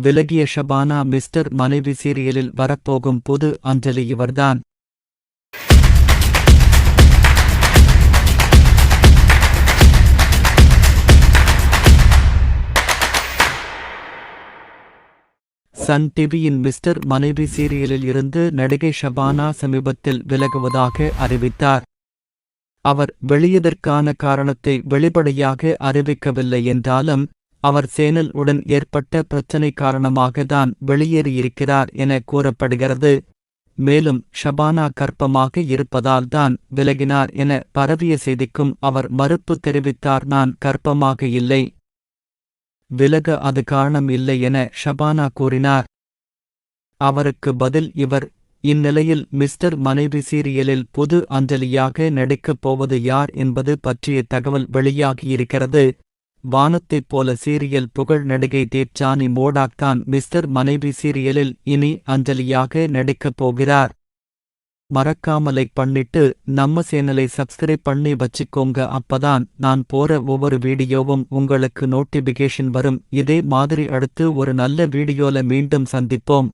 விலகிய ஷபானா மிஸ்டர் மனைவி சீரியலில் வரப்போகும் புது அஞ்சலி இவர்தான். சன் டிவியின் மிஸ்டர் மனைவி சீரியலில் இருந்து நடிகை ஷபானா சமீபத்தில் விலகுவதாக அறிவித்தார். அவர் வெளியதற்கான காரணத்தை வெளிப்படையாக அறிவிக்கவில்லை என்றாலும் அவர் சேனல் உடன் ஏற்பட்ட பிரச்சனை காரணமாக தான் வெளியேறியிருக்கிறார் என கூறப்படுகிறது. மேலும் ஷபானா கர்ப்பமாக இருப்பதால் தான் விலகினார் என பரவிய செய்திக்கும் அவர் மறுப்பு தெரிவித்தார் நான் கர்ப்பமாக இல்லை. விலக அது காரணம் இல்லை என ஷபானா கூறினார். அவருக்கு பதில் இவர் இந்நிலையில் மிஸ்டர் மனைவி சீரியலில் புது அஞ்சலியாக நடிக்கப் போவது யார் என்பது பற்றிய தகவல் வெளியாகியிருக்கிறது. வானத்தைப் போல சீரியல் புகழ் நடிகை தேப்சானி மோடாக்தான் மிஸ்டர் மனைவி சீரியலில் இனி அஞ்சலியாக நடிக்கப் போகிறார். மறக்காம லைக் பண்ணிட்டு நம்ம சேனலை சப்ஸ்கிரைப் பண்ணி வச்சுக்கோங்க. அப்பதான் நான் போற ஒவ்வொரு வீடியோவும் உங்களுக்கு நோட்டிபிகேஷன் வரும். இதே மாதிரி அடுத்து ஒரு நல்ல வீடியோல மீண்டும் சந்திப்போம்.